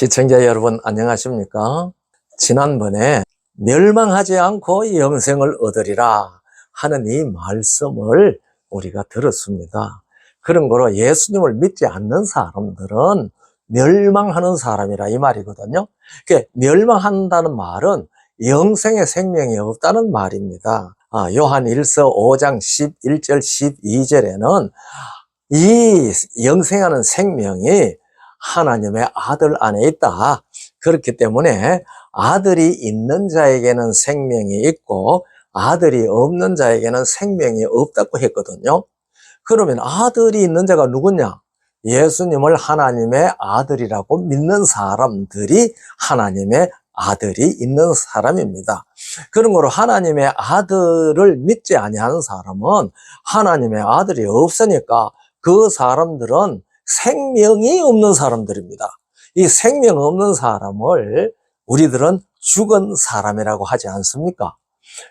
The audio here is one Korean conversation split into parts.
시청자 여러분 안녕하십니까? 지난번에 멸망하지 않고 영생을 얻으리라 하는 이 말씀을 우리가 들었습니다. 그런 거로 예수님을 믿지 않는 사람들은 멸망하는 사람이라 이 말이거든요. 그 멸망한다는 말은 영생의 생명이 없다는 말입니다. 아, 요한 1서 5장 11절 12절에는 이 영생하는 생명이 하나님의 아들 안에 있다. 그렇기 때문에 아들이 있는 자에게는 생명이 있고 아들이 없는 자에게는 생명이 없다고 했거든요. 그러면 아들이 있는 자가 누구냐? 예수님을 하나님의 아들이라고 믿는 사람들이 하나님의 아들이 있는 사람입니다. 그런 거로 하나님의 아들을 믿지 아니하는 사람은 하나님의 아들이 없으니까 그 사람들은 생명이 없는 사람들입니다. 이 생명 없는 사람을 우리들은 죽은 사람이라고 하지 않습니까?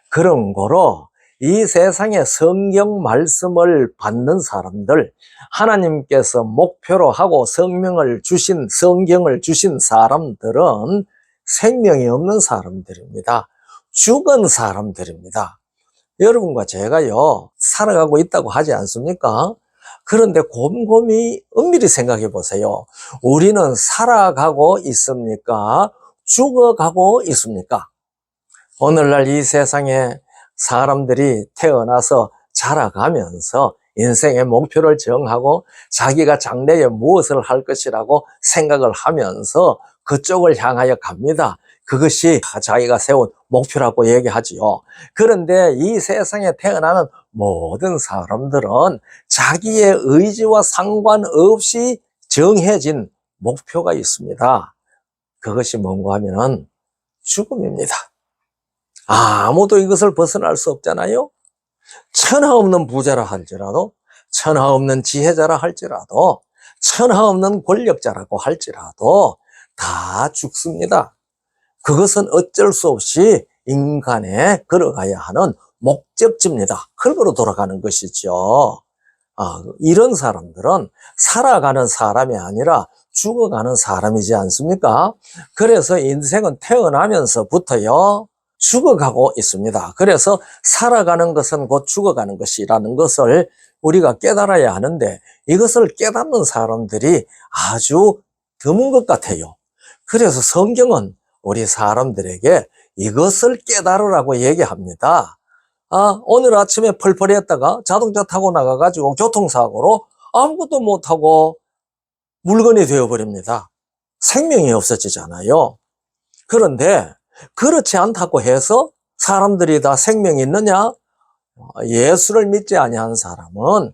그런 거로 이 세상에 성경 말씀을 받는 사람들, 하나님께서 목표로 하고 성명을 주신, 성경을 주신 사람들은 생명이 없는 사람들입니다. 죽은 사람들입니다. 여러분과 제가요, 살아가고 있다고 하지 않습니까? 그런데 곰곰이 엄밀히 생각해 보세요. 우리는 살아가고 있습니까? 죽어가고 있습니까? 오늘날 이 세상에 사람들이 태어나서 자라가면서 인생의 목표를 정하고 자기가 장래에 무엇을 할 것이라고 생각을 하면서 그쪽을 향하여 갑니다. 그것이 자기가 세운 목표라고 얘기하지요. 그런데 이 세상에 태어나는 모든 사람들은 자기의 의지와 상관없이 정해진 목표가 있습니다. 그것이 뭔가 하면은 죽음입니다. 아무도 이것을 벗어날 수 없잖아요. 천하 없는 부자라 할지라도, 천하 없는 지혜자라 할지라도, 천하 없는 권력자라고 할지라도 다 죽습니다. 그것은 어쩔 수 없이 인간에 걸어가야 하는 목적지입니다. 흙으로 돌아가는 것이죠. 아, 이런 사람들은 살아가는 사람이 아니라 죽어가는 사람이지 않습니까? 그래서 인생은 태어나면서부터요, 죽어가고 있습니다. 그래서 살아가는 것은 곧 죽어가는 것이라는 것을 우리가 깨달아야 하는데 이것을 깨닫는 사람들이 아주 드문 것 같아요. 그래서 성경은 우리 사람들에게 이것을 깨달으라고 얘기합니다. 아, 오늘 아침에 펄펄 했다가 자동차 타고 나가가지고 교통사고로 아무것도 못하고 물건이 되어버립니다. 생명이 없어지잖아요. 그런데 그렇지 않다고 해서 사람들이 다 생명이 있느냐? 예수를 믿지 아니한 사람은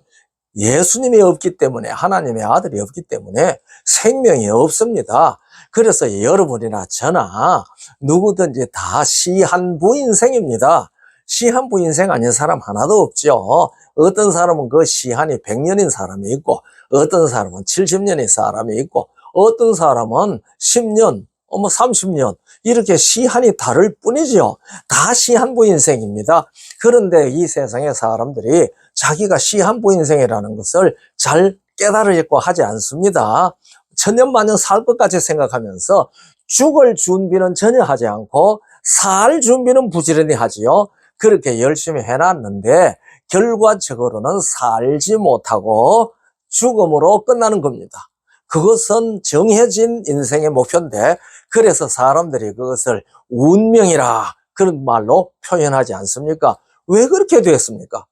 예수님이 없기 때문에 하나님의 아들이 없기 때문에 생명이 없습니다. 그래서 여러분이나 저나 누구든지 다 시한부 인생입니다. 시한부 인생 아닌 사람 하나도 없죠. 어떤 사람은 그 시한이 100년인 사람이 있고 어떤 사람은 70년인 사람이 있고 어떤 사람은 10년, 어머 30년 이렇게 시한이 다를 뿐이죠. 다 시한부 인생입니다. 그런데 이 세상의 사람들이 자기가 시한부 인생이라는 것을 잘 깨달으려고 하지 않습니다. 천년만년 살 것까지 생각하면서 죽을 준비는 전혀 하지 않고 살 준비는 부지런히 하지요. 그렇게 열심히 해놨는데 결과적으로는 살지 못하고 죽음으로 끝나는 겁니다. 그것은 정해진 인생의 목표인데 그래서 사람들이 그것을 운명이라 그런 말로 표현하지 않습니까? 왜 그렇게 되었습니까?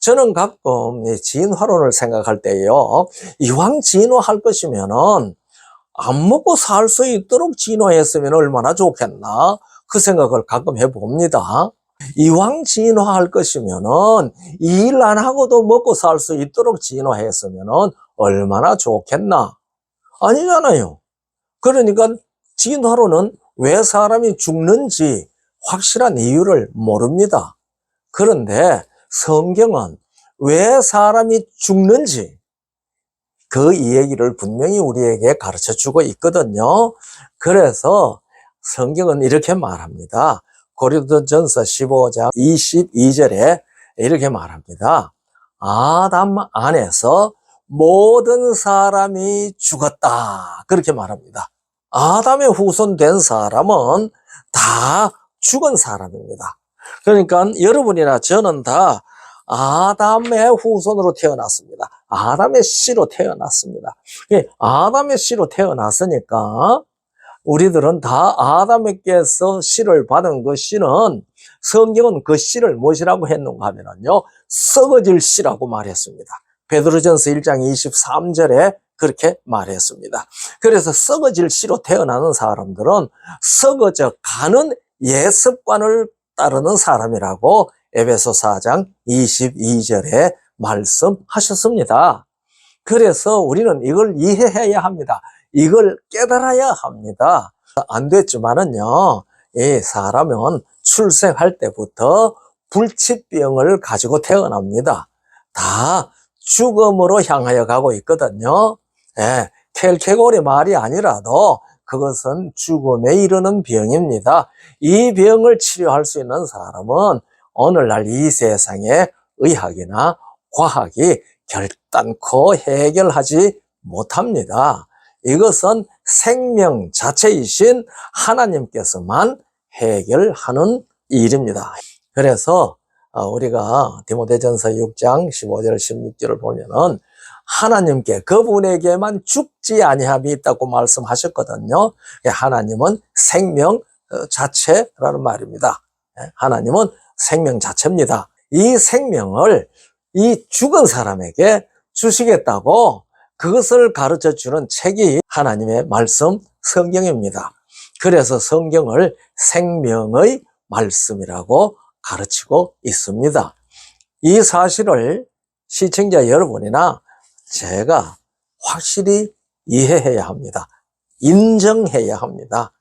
저는 가끔 진화론을 생각할 때요. 이왕 진화할 것이면은 안 먹고 살 수 있도록 진화했으면 얼마나 좋겠나? 그 생각을 가끔 해봅니다. 이왕 진화할 것이면은 일안 하고도 먹고 살 수 있도록 진화했으면은 얼마나 좋겠나? 아니잖아요. 그러니까 진화론은 왜 사람이 죽는지 확실한 이유를 모릅니다. 그런데 성경은 왜 사람이 죽는지 그 이야기를 분명히 우리에게 가르쳐 주고 있거든요. 그래서 성경은 이렇게 말합니다. 고린도전서 15장 22절에 이렇게 말합니다. 아담 안에서 모든 사람이 죽었다. 그렇게 말합니다. 아담의 후손 된 사람은 다 죽은 사람입니다. 그러니까 여러분이나 저는 다 아담의 후손으로 태어났습니다. 아담의 씨로 태어났습니다. 예, 아담의 씨로 태어났으니까 우리들은 다 아담에게서 씨를 받은 그 씨는 성경은 그 씨를 무엇이라고 했는가 하면요. 썩어질 씨라고 말했습니다. 베드로전서 1장 23절에 그렇게 말했습니다. 그래서 썩어질 씨로 태어나는 사람들은 썩어져 가는 예습관을 따르는 사람이라고 에베소 4장 22절에 말씀하셨습니다. 그래서 우리는 이걸 이해해야 합니다. 이걸 깨달아야 합니다. 안 됐지만은요, 이 사람은 출생할 때부터 불치병을 가지고 태어납니다. 다 죽음으로 향하여 가고 있거든요. 예, 켈케골의 말이 아니라도 그것은 죽음에 이르는 병입니다. 이 병을 치료할 수 있는 사람은 오늘날 이 세상에 의학이나 과학이 결단코 해결하지 못합니다. 이것은 생명 자체이신 하나님께서만 해결하는 일입니다. 그래서 어, 우리가 디모데전서 6장 15절 16절을 보면은 하나님께 그분에게만 죽지 아니함이 있다고 말씀하셨거든요. 예, 하나님은 생명 어, 자체라는 말입니다. 예, 하나님은 생명 자체입니다. 이 생명을 이 죽은 사람에게 주시겠다고 그것을 가르쳐 주는 책이 하나님의 말씀 성경입니다. 그래서 성경을 생명의 말씀이라고 가르치고 있습니다. 이 사실을 시청자 여러분이나 제가 확실히 이해해야 합니다. 인정해야 합니다.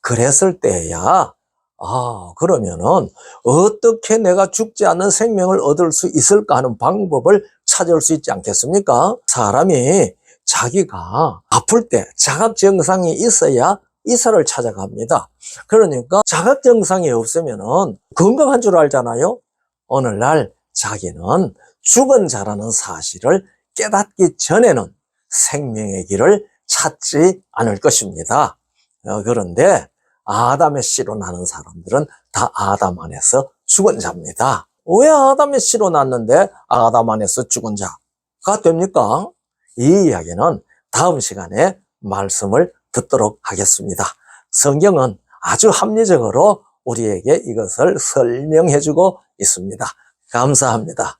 그랬을 때야, 아, 그러면은 어떻게 내가 죽지 않는 생명을 얻을 수 있을까 하는 방법을 찾을 수 있지 않겠습니까? 사람이 자기가 아플 때 자각 증상이 있어야 의사를 찾아갑니다. 그러니까 자각 증상이 없으면은 건강한 줄 알잖아요. 오늘날 자기는 죽은 자라는 사실을 깨닫기 전에는 생명의 길을 찾지 않을 것입니다. 어, 그런데 아담의 씨로 나는 사람들은 다 아담 안에서 죽은 자입니다. 왜 아담의 씨로 났는데 아담 안에서 죽은 자가 됩니까? 이 이야기는 다음 시간에 말씀을 듣도록 하겠습니다. 성경은 아주 합리적으로 우리에게 이것을 설명해 주고 있습니다. 감사합니다.